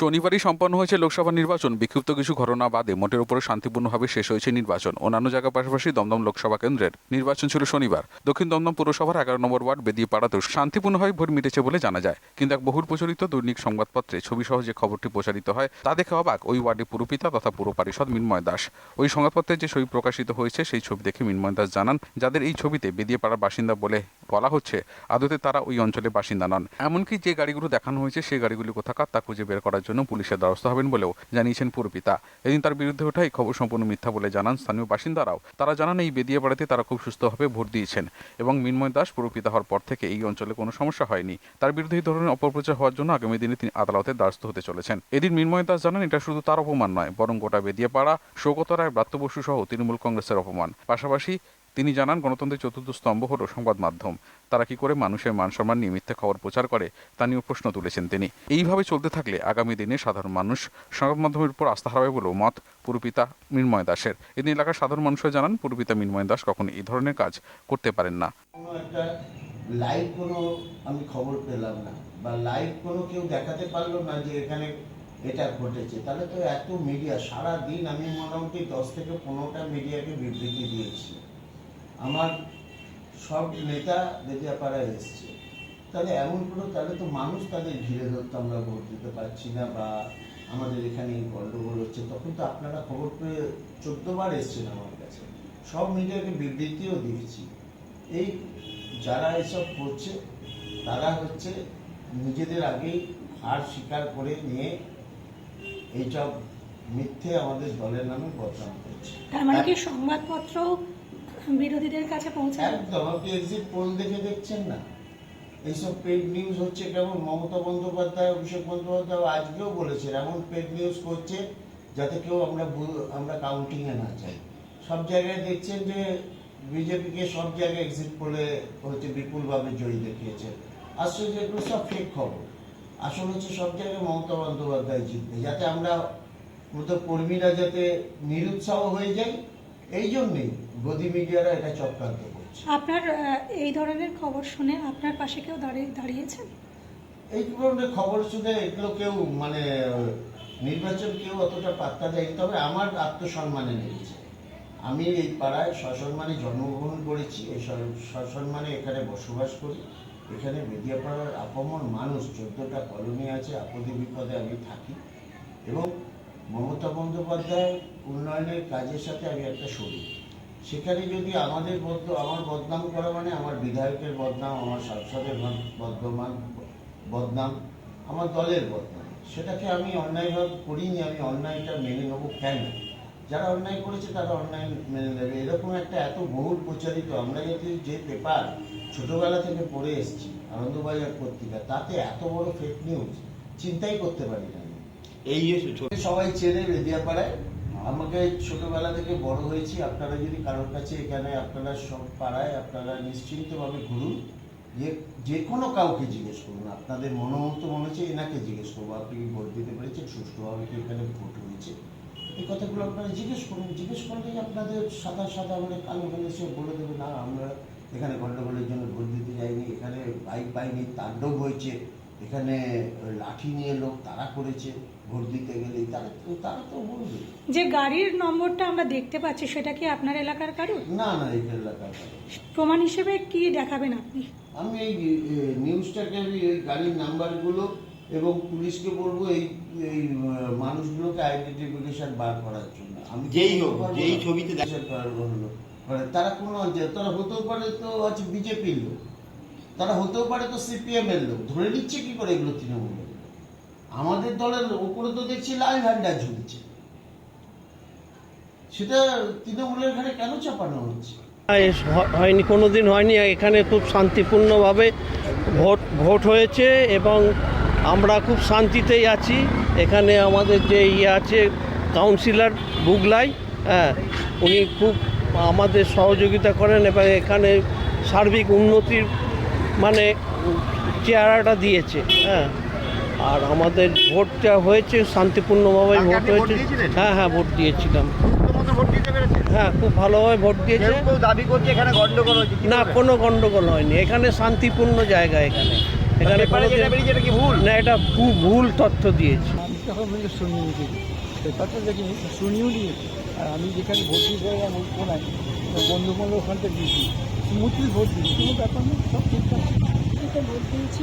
শনিবারই সম্পন্ন হয়েছে লোকসভা নির্বাচন। বিক্ষিপ্ত কিছু ঘটনা বাদে মোটের উপরে শান্তিপূর্ণভাবে শেষ হয়েছে নির্বাচন। অন্যান্য জায়গার পাশাপাশি দমদম লোকসভা কেন্দ্রের নির্বাচন ছিল শনিবার। দক্ষিণ দমদম পুরসভার এগারো নম্বর ওয়ার্ড বেদিয়ে বেদিয়েপাড়াতেও শান্তিপূর্ণভাবে ভোট মিটেছে বলে জানা যায়। কিন্তু এক বহুল প্রচলিত দৈনিক সংবাদপত্রে ছবি সহ যে খবরটি প্রচারিত হয়, তা দেখে অবাক ওই ওয়ার্ডে পুরপিতা তথা পুর পারিষদ মিন্ময় দাস। ওই সংবাদপত্রে যে ছবি প্রকাশিত হয়েছে, সেই ছবি দেখে মিন্ময় দাস জানান, যাদের এই ছবিতে বেদিয়েপাড়ার বাসিন্দা বলে বলা হচ্ছে, আদতে তারা ওই অঞ্চলে বাসিন্দা নন। এমনকি যে গাড়িগুলো দেখানো হয়েছে, সেই গাড়িগুলি কোথাকার তা খুঁজে বের করার জন্য পুলিশের দ্বারস্থ হবেন বলেও জানিয়েছেন পুরপিতা এদিন তার বিরুদ্ধে ওঠা এই খবর সম্পূর্ণ মিথ্যা বলে জানান স্থানীয় বাসিন্দারাও। তারা জানান, এই বেদিয়া বেদিয়াপাড়াতে তারা খুব সুস্থভাবে ভোট দিয়েছেন এবং মিনময় দাস পুরপিতা হওয়ার পর থেকে এই অঞ্চলে কোনো সমস্যা হয়নি। তার বিরুদ্ধে এই ধরনের অপপ্রচার হওয়ার জন্য আগামী দিনে তিনি আদালতের দ্বারস্থ হতে চলেছেন। এদিন মিন্ময় দাস জানান, এটা শুধু তার অপমান নয়, বরং গোটা বেদিয়াপাড়া সৌগত রায় ব্রাত্য বসু সহ তৃণমূল কংগ্রেসের অপমান। পাশাপাশি তিনি জানান, গণতন্ত্রের চতুর্থ স্তম্ভ হল সংবাদ মাধ্যম। তারা কি করে মানুষের মান সম্মান নিয়ে মিথ্যে খবর প্রচার করে, তা নিয়েও প্রশ্ন তুলেছেন তিনি। এইভাবে চলতে থাকলে আগামী দিনে সাধারণ মানুষ সংবাদ মাধ্যমের উপর আস্থা হারাবে বলেও মত পুরপিতা মিন্ময় দাসের। এদিন এলাকার সাধারণ মানুষরা জানান, পুরপিতা মিন্ময় দাস কখনো এই ধরনের কাজ করতে পারেন না। লাইভ কোনো আমি খবর পেলাম না, বা লাইভ কোনো কেউ দেখাতে পারল না যে এখানে এটা ঘটেছে। তাহলে তো এত মিডিয়া সারা দিন আমি মোটামুটি দশ থেকে পনেরোটা মিডিয়াকে বিবৃতি দিয়েছি। আমার সব নেতা বেদিয়াপাড়ায় এসছে। তাহলে এমন কোনো তাহলে তো মানুষ তাদের ঘিরে ধরতে আমরা ভোট দিতে পারছি না বা আমাদের এখানে এই গণ্ডগোল হচ্ছে। তখন তো আপনারা খবর পেয়ে চোদ্দবার এসছেন আমার কাছে। সব মিডিয়াকে বিবৃতিও দিয়েছি। এই যারা এসব করছে তারা হচ্ছে নিজেদের আগেই হার স্বীকার করে নিয়ে এইসব মিথ্যে আমাদের দলের নামে বদনাম করছে। তার মানে কি সংবাদপত্র বিরোধীদের কাছে পৌঁছায়। একদম, আপনি এক্সিট পোল দেখে দেখছেন না? এইসব পেড নিউজ হচ্ছে কেমন? মমতা বন্দ্যোপাধ্যায়, অভিষেক বন্দ্যোপাধ্যায় আজকেও বলেছেন, এমন পেড নিউজ করছে যাতে কেউ আমরা আমরা কাউন্টিংয়ে না যাই। সব জায়গায় দেখছেন যে বিজেপিকে সব জায়গায় এক্সিট পোলে হচ্ছে বিপুলভাবে জয়ী দেখিয়েছে। আসলে এগুলো সব ফেক খবর। আসল হচ্ছে সব জায়গায় মমতা বন্দ্যোপাধ্যায় জিতবে, যাতে আমরা মতো কর্মীরা যাতে নিরুৎসাহ হয়ে যাই এই জন্যেই গদি মিডিয়ারা এটা চক্রান্ত করছে। আপনার এই ধরনের খবর শুনে আপনার পাশে কেউ দাঁড়িয়ে দাঁড়িয়েছেন? এই ধরনের খবর শুনে এগুলো কেউ মানে নির্বাচন কেউ অতটা পাত্তা দেয়নি। তবে আমার আত্মসম্মানে লেগেছে আমি এই পাড়ায় সসম্মানে জন্মগ্রহণ করেছি এই সসম্মানে এখানে বসবাস করি। এখানে বেদিয়াপাড়ার আপমর মানুষ চোদ্দটা কলোনি আছে আপদে বিপদে আমি থাকি। এবং মমতা বন্দ্যোপাধ্যায় উন্নয়নের কাজের সাথে আমি একটা শরীর। সেখানে যদি আমাদের বদ আমার বদনাম করা মানে আমার বিধায়কের বদনাম, আমার সাংসদের বদ- বদনাম বদনাম, আমার দলের বদনাম। সেটাকে আমি অন্যায়ভাবে করিনি, আমি অন্যায়টা মেনে নেব কেন? যারা অন্যায় করেছে তারা অন্যায় মেনে নেবে। এরকম একটা এত বহুল প্রচারিত, আমরা যদি যে পেপার ছোটবেলা থেকে পড়ে এসেছি, আনন্দবাজার পত্রিকা, তাতে এত বড় ফেক নিউজ চিন্তাই করতে পারি না। এই সবাই চেনে বেদিয়াপাড়ায়, আমাকে ছোটবেলা থেকে বড় হয়েছি, আপনারা যদি কারোর কাছে এখানে, আপনারা সব পাড়ায়, আপনারা নিশ্চিন্তভাবে ঘুরুন। যে যে কোনো কাউকে জিজ্ঞেস করুন, আপনাদের মনোমতো মনে হচ্ছে, এনাকে জিজ্ঞেস করব, আপনি কি ভোট দিতে পেরেছেন? সুষ্ঠুভাবে কি এখানে ভোট হয়েছে। এই কথাগুলো আপনারা জিজ্ঞেস করুন, জিজ্ঞেস করলেই আপনাদের সাদা সাদা মানে কালো কালো সে বলে দেবে, না, আমরা এখানে গন্ডগোলের জন্য ভোট দিতে যাইনি, এখানে বাইক বাহিনী তাণ্ডব হয়েছে, এখানে লাঠি নিয়ে লোক তারা করেছে। ভোট দিতে গেলেই তারা তো তারা তো বলবে। যে গাড়ির নম্বরটা আমরা দেখতে পাচ্ছি সেটা কি আপনার এলাকার কারোর? না না এই এলাকার কারও। প্রমাণ হিসেবে কি দেখাবেন আপনি? আমি এই নিউজটাকে আমি এই গাড়ির নাম্বারগুলো এবং পুলিশকে বলব এই এই মানুষগুলোকে আইডেন্টিফিকেশন বার করার জন্য। আমি যেই হোক, যেই ছবিতে দেখা- হলো। মানে তারা কোনো যে- তারা হতেও পারে তো আছে বিজেপির লোক। তারা হতেও পারে তো সিপিএম এর লোক। ধরে নিচ্ছে কি করে এগুলো তৃণমূলের? লোক? আমাদের দলের উপরে তো দেখছি লাল ঝান্ডা ঝুলছে। সেটা তৃণমূলের ঘাড়ে কেন চাপানো হচ্ছে? হয়নি কোনো দিন হয়নি। এখানে খুব শান্তিপূর্ণভাবে ভোট ভোট হয়েছে এবং আমরা খুব শান্তিতেই আছি। এখানে আমাদের যে ইয়ে আছে, কাউন্সিলর বুগলাই হ্যাঁ উনি খুব আমাদের সহযোগিতা করেন এবং এখানে সার্বিক উন্নতির মানে চেহারাটা দিয়েছে হ্যাঁ। আর আমাদের ভোটটা হয়েছে শান্তিপূর্ণভাবে ভোট হয়েছে। হ্যাঁ হ্যাঁ ভোট দিয়েছিলাম। হ্যাঁ খুব ভালোভাবে ভোট দিয়েছে। দাবি করছে এখানে গন্ডগোল হয়েছে না কোনো গন্ডগোল হয়নি। এখানে শান্তিপূর্ণ জায়গা এখানে। এখানে না এটা খুব ভুল তথ্য দিয়েছে। আর আমি যেখানে ভোট দিয়েছি। ভোট দিয়েছি